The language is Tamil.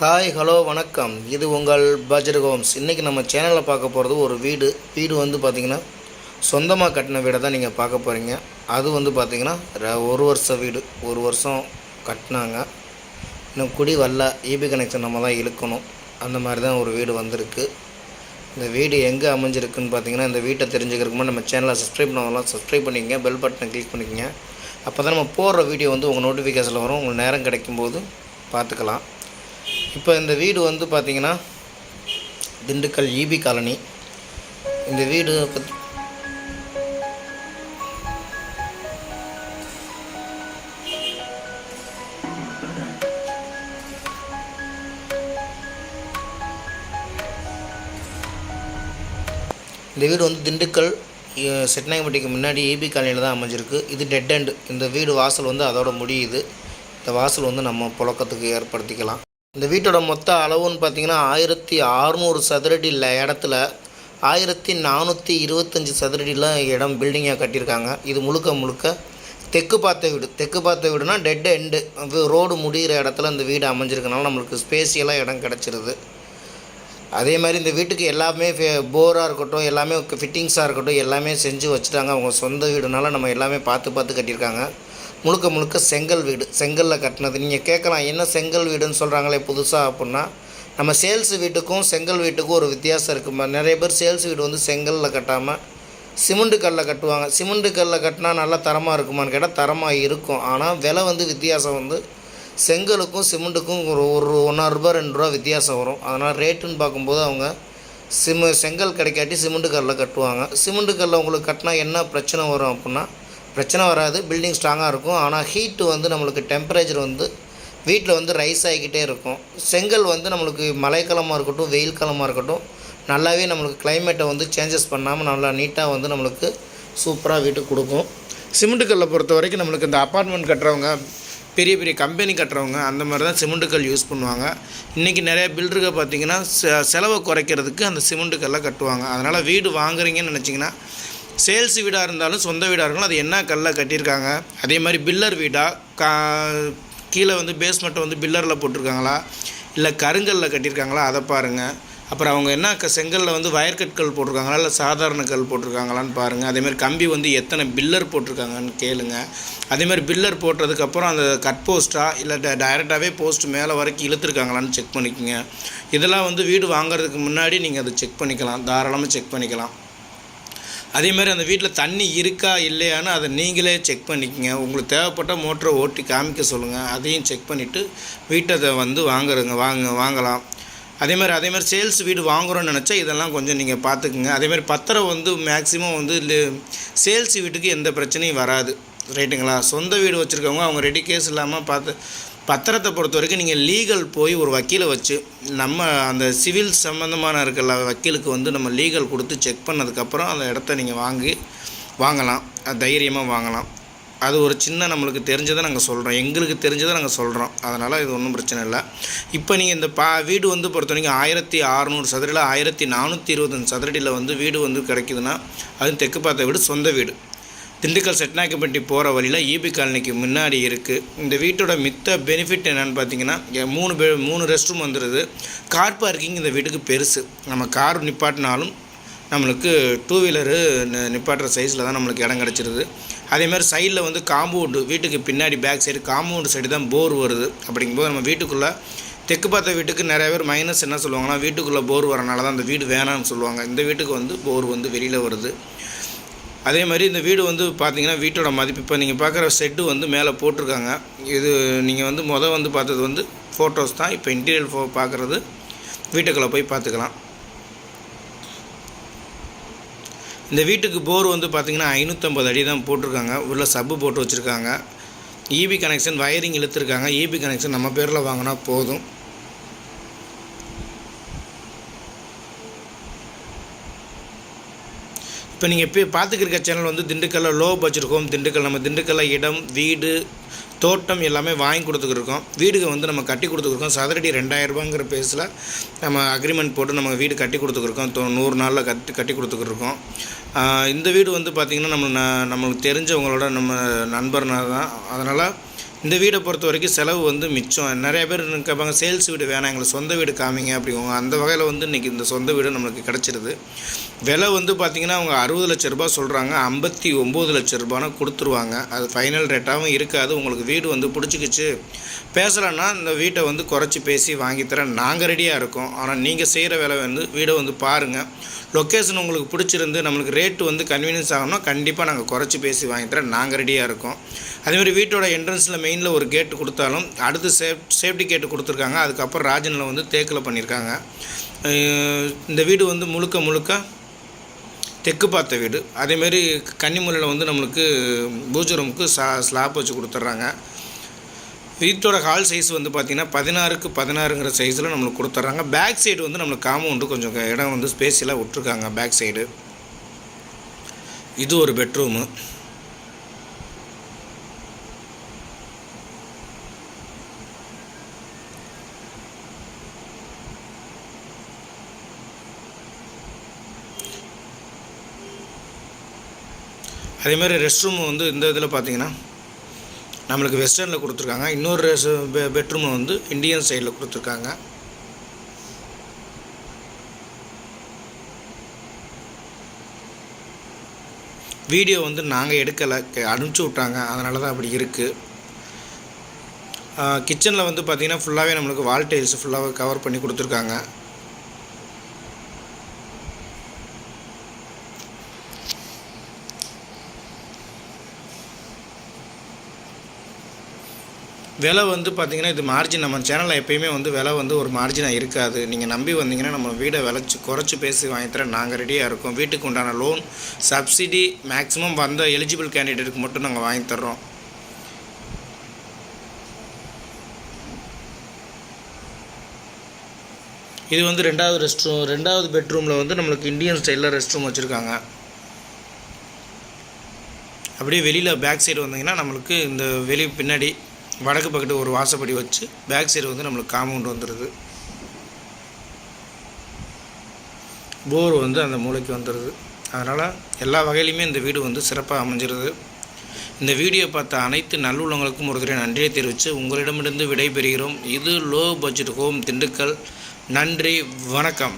ஹாய் ஹலோ வணக்கம். இது உங்கள் பட்ஜெட் ஹோம்ஸ். இன்றைக்கி நம்ம சேனலில் பார்க்க போகிறது ஒரு வீடு. வீடு வந்து பார்த்திங்கன்னா சொந்தமாக கட்டின வீடை தான் நீங்கள் பார்க்க போகிறீங்க அது வந்து பார்த்திங்கன்னா ர- ஒரு வருஷம் வீடு. ஒரு வருஷம் கட்டினாங்க. இன்னும் குடி வரல. ஈபி கனெக்ஷன் நம்ம தான் இழுக்கணும். அந்த மாதிரி தான் ஒரு வீடு வந்திருக்கு. இந்த வீடு எங்கே அமைஞ்சிருக்குன்னு பார்த்தீங்கன்னா இந்த வீட்டை தெரிஞ்சுக்கிறதுக்கு நம்ம சேனலை சப்ஸ்கிரைப் பண்ணலாம் சப்ஸ்கிரைப் பண்ணிக்கங்க. பெல் பட்டனை கிளிக் பண்ணிக்கங்க. அப்போ தான் நம்ம போடுற வீடியோ வந்து உங்கள் நோட்டிஃபிகேஷனில் வரும். உங்களுக்கு நேரம் கிடைக்கும்போது பார்த்துக்கலாம். இப்போ இந்த வீடு வந்து பார்த்திங்கன்னா திண்டுக்கல் ஈபி காலனி. இந்த வீடு இந்த வீடு வந்து திண்டுக்கல் அஹ், செட்நாயம்பட்டிக்கு முன்னாடி ஏபி காலனியில் தான் அமைஞ்சிருக்கு. இது டெட் எண்ட் இந்த வீடு வாசல் வந்து அதோட முடியுது. இந்த வாசல் வந்து நம்ம புழக்கத்துக்கு ஏற்படுத்திக்கலாம். இந்த வீட்டோட மொத்த அளவுன்னு பார்த்தீங்கன்னா ஆயிரத்தி அறநூறு சதுரடி இல்லை இடத்துல ஆயிரத்தி நானூற்றி இருபத்தஞ்சி சதுரடியில் இடம் பில்டிங்காக கட்டியிருக்காங்க. இது முழுக்க முழுக்க தெற்கு பார்த்த வீடு. தெற்கு பார்த்த வீடுனா டெட் எண்டு ரோடு முடிகிற இடத்துல இந்த வீடு அமைஞ்சிருக்கனால நம்மளுக்கு ஸ்பேசியலாக இடம் கிடச்சிருது. அதே மாதிரி இந்த வீட்டுக்கு எல்லாமே போராக இருக்கட்டும் எல்லாமே ஃபிட்டிங்ஸாக இருக்கட்டும் எல்லாமே செஞ்சு வச்சுட்டாங்க. அவங்க சொந்த வீடுனால நம்ம எல்லாமே பார்த்து பார்த்து கட்டியிருக்காங்க. முழுக்க முழுக்க செங்கல் வீடு. செங்கலில் கட்டினது. நீங்கள் கேட்கலாம் என்ன செங்கல் வீடுன்னு சொல்கிறாங்களே புதுசாக அப்புடின்னா நம்ம சேல்ஸ் வீட்டுக்கும் செங்கல் வீட்டுக்கும் ஒரு வித்தியாசம் இருக்குமா நிறைய பேர் சேல்ஸ் வீடு வந்து செங்கலில் கட்டாமல் சிமெண்ட்டு கல்லில் கட்டுவாங்க. சிமெண்ட்டு கல்லில் கட்டினா நல்லா தரமாக இருக்குமான்னு கேட்டால் தரமாக இருக்கும். ஆனால் விலை வந்து வித்தியாசம் வந்து செங்கலுக்கும் சிமெண்ட்டுக்கும் ஒரு ஒரு ஒன்றா ரூபா ரெண்டு ரூபா வித்தியாசம் வரும். அதனால் ரேட்டுன்னு பார்க்கும்போது அவங்க சிம செங்கல் கிடைக்காட்டி சிமெண்ட்டு கல்லில் கட்டுவாங்க. சிமெண்ட்டு கல்லில் உங்களுக்கு கட்டினா என்ன பிரச்சனை வரும் அப்படின்னா பிரச்சனை வராது பில்டிங் ஸ்ட்ராங்காக இருக்கும். ஆனால் ஹீட்டு வந்து நம்மளுக்கு டெம்பரேச்சர் வந்து வீட்டில் வந்து ரைஸ் ஆகிக்கிட்டே இருக்கும். செங்கல் வந்து நம்மளுக்கு மழைக்காலமாக இருக்கட்டும் வெயில் காலமாக இருக்கட்டும் நல்லாவே நம்மளுக்கு கிளைமேட்டை வந்து சேஞ்சஸ் பண்ணாமல் நல்லா நீட்டாக வந்து நம்மளுக்கு சூப்பராக வீட்டுக்கு கொடுக்கும். சிமெண்ட் கல்லை பொறுத்த வரைக்கும் நம்மளுக்கு இந்த அப்பார்ட்மெண்ட் கட்டுறவங்க பெரிய பெரிய கம்பெனி கட்டுறவங்க அந்த மாதிரி தான் சிமெண்ட் கல் யூஸ் பண்ணுவாங்க. இன்றைக்கி நிறைய பில்டருக்கு பார்த்தீங்கன்னா செலவை குறைக்கிறதுக்கு அந்த சிமெண்ட் கல்லை கட்டுவாங்க. அதனால் வீடு வாங்குறீங்கன்னு நினச்சிங்கன்னா சேல்ஸ் வீடாக இருந்தாலும் சொந்த வீடாக இருந்தாலும் அது என்ன கல்லில் கட்டியிருக்காங்க? அதே மாதிரி பில்லர் வீடாக கா கீழே வந்து பேஸ்மெண்ட்டை வந்து பில்லரில் போட்டிருக்காங்களா? இல்லை கருங்கல்ல கட்டியிருக்காங்களா? அதை பாருங்கள் அப்புறம் அவங்க என்ன க செங்கல்ல வந்து வயர்கற்கள் போட்டிருக்காங்களா? இல்லை சாதாரண கல் போட்டிருக்காங்களான்னு பாருங்கள் அதேமாதிரி கம்பி வந்து எத்தனை பில்லர் போட்டிருக்காங்கன்னு கேளுங்க. அதேமாதிரி பில்லர் போட்டதுக்கப்புறம் அந்த கட் போஸ்ட்டாக இல்லை டைரெக்டாகவே போஸ்ட் மேலே வரைக்கும் இழுத்துருக்காங்களான்னு செக் பண்ணிக்கோங்க. இதெல்லாம் வந்து வீடு வாங்குறதுக்கு முன்னாடி நீங்கள் அதை செக் பண்ணிக்கலாம். தாராளமாக செக் பண்ணிக்கலாம். அதே மாதிரி அந்த வீட்டில் தண்ணி இருக்கா இல்லையான்னு அதை நீங்களே செக் பண்ணிக்கங்க. உங்களுக்கு தேவைப்பட்ட மோட்டரை ஓட்டி காமிக்க சொல்லுங்கள் அதையும் செக் பண்ணிவிட்டு வீட்டை அதை வந்து வாங்குறங்க வாங்க வாங்கலாம். அதே மாதிரி அதே மாதிரி சேல்ஸ் வீடு வாங்குகிறோன்னு நினச்சா இதெல்லாம் கொஞ்சம் நீங்கள் பார்த்துக்குங்க. அதே மாதிரி பத்திரம் வந்து மேக்ஸிமம் வந்து சேல்ஸ் வீட்டுக்கு எந்த பிரச்சனையும் வராது. ரைட்டுங்களா? சொந்த வீடு வச்சுருக்கவங்க அவங்க ரெடி கேஸ் இல்லாமல் பார்த்து பத்திரத்தை பொறுத்த வரைக்கும் நீங்கள் லீகல் போய் ஒரு வக்கீலை வச்சு நம்ம அந்த சிவில் சம்மந்தமான இருக்கிற வக்கீலுக்கு வந்து நம்ம லீகல் கொடுத்து செக் பண்ணதுக்கப்புறம் அந்த இடத்த நீங்கள் வாங்கி வாங்கலாம். அது தைரியமாக வாங்கலாம். அது ஒரு சின்ன நம்மளுக்கு தெரிஞ்சதை நாங்கள் சொல்கிறோம் எங்களுக்கு தெரிஞ்சதை நாங்கள் சொல்கிறோம் அதனால் இது ஒன்றும் பிரச்சனை இல்லை. இப்போ நீங்கள் இந்த பா வீடு வந்து பொறுத்த வரைக்கும் ஆயிரத்தி அறநூறு சதுரடியில் ஆயிரத்தி நானூற்றி இருபத்தஞ்சு சதுரடியில் வந்து வீடு வந்து கிடைக்குதுன்னா அது தெற்கு பார்த்த வீடு சொந்த வீடு. திண்டுக்கல் செட்நாயக்கப்பட்டி போகிற வழியில் ஈபி காலனிக்கு முன்னாடி இருக்குது இந்த வீட்டோட மித்த பெனிஃபிட் என்னென்னு பார்த்தீங்கன்னா மூணு பே மூணு ரெஸ்ட் ரூம் வந்துடுது கார் பார்க்கிங் இந்த வீட்டுக்கு பெருசு. நம்ம கார் நிப்பாட்டினாலும் நம்மளுக்கு டூ வீலரு நிப்பாட்டுற சைஸில் தான் நம்மளுக்கு இடம் கிடச்சிருது. அதேமாதிரி சைடில் வந்து காம்பவுண்டு வீட்டுக்கு பின்னாடி பேக் சைடு காம்பவுண்டு சைடு தான் போர் வருது. அப்படிங்கும்போது நம்ம வீட்டுக்குள்ளே தெற்கு பார்த்த வீட்டுக்கு நிறைய பேர் மைனஸ் என்ன சொல்லுவாங்கன்னா வீட்டுக்குள்ளே போர் வரனால தான் அந்த வீடு வேணாம்னு சொல்லுவாங்க. இந்த வீட்டுக்கு வந்து போர் வந்து வெளியில் வருது. அதே மாதிரி இந்த வீடு வந்து பார்த்தீங்கன்னா வீட்டோட மதிப்பு. இப்போ நீங்கள் பார்க்குற செட்டு வந்து மேலே போட்டிருக்காங்க. இது நீங்கள் வந்து மொதல் வந்து பார்த்தது வந்து ஃபோட்டோஸ் தான். இப்போ இன்டீரியர் ஃபோ பார்க்குறது. வீட்டுக்குள்ளே போய் பார்த்துக்கலாம். இந்த வீட்டுக்கு போர் வந்து பார்த்தீங்கன்னா ஐநூற்றம்பது அடி தான் போட்டிருக்காங்க. உள்ள சப்பு போட்டு வச்சுருக்காங்க. ஈபி கனெக்ஷன் வயரிங் இழுத்துருக்காங்க. ஈபி கனெக்ஷன் நம்ம பேரில் வாங்கினா போதும். இப்போ நீங்கள் இப்போ பார்த்துக்கிற சேனல் வந்து திண்டுக்கல்ல லோ பட்ஜெட் ஹோம் திண்டுக்கல் நம்ம திண்டுக்கல்ல இடம் வீடு தோட்டம் எல்லாமே வாங்கி கொடுத்துக்கிருக்கோம். வீடுக்கு வந்து நம்ம கட்டி கொடுத்துருக்கோம் சதுரடி ரெண்டாயிரரூபாங்கிற பேஸில் நம்ம அக்ரிமெண்ட் போட்டு நம்ம வீடு கட்டி கொடுத்துருக்கோம் தோ நூறு நாளில் கட்டி கட்டி கொடுத்துக்கிருக்கோம். இந்த வீடு வந்து பார்த்திங்கன்னா நம்ம நம்மளுக்கு தெரிஞ்சவங்களோட நம்ம நண்பர்னா தான் அதனால் இந்த வீடை பொறுத்த வரைக்கும் செலவு வந்து மிச்சம். நிறைய பேர் கேட்பாங்க சேல்ஸ் வீடு வேணாம் எங்களுக்கு சொந்த வீடு காமிங்க அப்படிங்குவாங்க. அந்த வகையில் வந்து இன்றைக்கி இந்த சொந்த வீடு நம்மளுக்கு கிடச்சிருது. விலை வந்து பார்த்திங்கன்னா அவங்க அறுபது லட்ச ரூபா சொல்கிறாங்க ஐம்பத்தி ஒம்பது லட்ச ரூபானா கொடுத்துருவாங்க. அது ஃபைனல் ரேட்டாகவும் இருக்காது. உங்களுக்கு வீடு வந்து பிடிச்சிக்கிச்சு பேசலைன்னா இந்த வீட்டை வந்து குறைச்சி பேசி வாங்கித்தரேன். நாங்கள் ரெடியாக இருக்கோம். ஆனால் நீங்கள் செய்கிற வேலை வந்து வீடை வந்து பாருங்கள் லொக்கேஷன் உங்களுக்கு பிடிச்சிருந்து நம்மளுக்கு ரேட்டு வந்து கன்வீனியன்ஸ் ஆகணும்னா கண்டிப்பாக நாங்கள் குறைச்சி பேசி வாங்கித்தரேன். நாங்கள் ரெடியாக இருக்கோம். அதேமாதிரி வீட்டோட என்ட்ரன்ஸில் மெயினில் ஒரு கேட்டு கொடுத்தாலும் அடுத்து சேஃப் சேஃப்டி கேட்டு கொடுத்துருக்காங்க. அதுக்கப்புறம் ராஜனில் வந்து தேக்கில் பண்ணியிருக்காங்க இந்த வீடு வந்து முழுக்க முழுக்க தெற்கு பார்த்த வீடு. அதேமாரி கன்னிமூலையில் வந்து நம்மளுக்கு பூஜை ரூமுக்கு சா ஸ்லாப் வச்சு கொடுத்துட்றாங்க. வீட்டோட ஹால் சைஸ் வந்து பார்த்திங்கன்னா பதினாறுக்கு பதினாறுங்கிற சைஸில் நம்மளுக்கு கொடுத்துட்றாங்க. பேக் சைடு வந்து நம்மளுக்கு காம்பவுண்டு கொஞ்சம் இடம் வந்து ஸ்பேஸியலாக விட்ருக்காங்க பேக் சைடு இது ஒரு பெட்ரூமு அதேமாதிரி ரெஸ்ட் ரூம் வந்து இந்த இதில் பார்த்தீங்கன்னா நம்மளுக்கு வெஸ்டர்னில் கொடுத்துருக்காங்க. இன்னொரு பெ பெட்ரூம் வந்து இந்தியன் சைடில் கொடுத்துருக்காங்க. வீடியோ வந்து நாங்கள் எடுக்கலை. அனுப்பிச்சி விட்டாங்க. அதனால தான் அப்படி இருக்குது கிச்சனில் வந்து பார்த்திங்கன்னா ஃபுல்லாகவே நம்மளுக்கு வால் டைல்ஸ் ஃபுல்லாகவே கவர் பண்ணி கொடுத்துருக்காங்க. விலை வந்து பார்த்திங்கன்னா இது மார்ஜின் நம்ம சேனலில் எப்போயுமே வந்து விலை வந்து ஒரு மார்ஜினாக இருக்காது. நீங்கள் நம்பி வந்தீங்கன்னா நம்ம வீடை விளைச்சி குறைச்சி பேசி வாங்கித்தர நாங்கள் ரெடியாக இருக்கோம். வீட்டுக்கு உண்டான லோன் சப்சிடி மேக்ஸிமம் வந்த எலிஜிபிள் கேண்டிடேட்டுக்கு மட்டும் நாங்கள் வாங்கி தர்றோம். இது வந்து ரெண்டாவது ரெஸ்ட் ரூம் ரெண்டாவது பெட்ரூமில் வந்து நம்மளுக்கு இந்தியன் ஸ்டைலில் ரெஸ்ட் ரூம் வச்சுருக்காங்க. அப்படியே வெளியில் பேக் சைடு வந்தீங்கன்னா நம்மளுக்கு இந்த வெளி பின்னாடி வடக்கு பக்கத்து ஒரு வாசப்படி வச்சு பேக் சைடு வந்து நம்மளுக்கு காம்பவுண்ட் வந்துடுது போர் வந்து அந்த மூளைக்கு வந்துடுது அதனால் எல்லா வகையிலையுமே இந்த வீடு வந்து சிறப்பாக அமைஞ்சிருது. இந்த வீடியோ பார்த்த அனைத்து நல்லுள்ளங்களுக்கும் ஒரு நன்றியை தெரிவித்து உங்களிடமிருந்து விடைபெறுகிறோம். இது லோ பட்ஜெட் ஹோம் திண்டுக்கல். நன்றி வணக்கம்.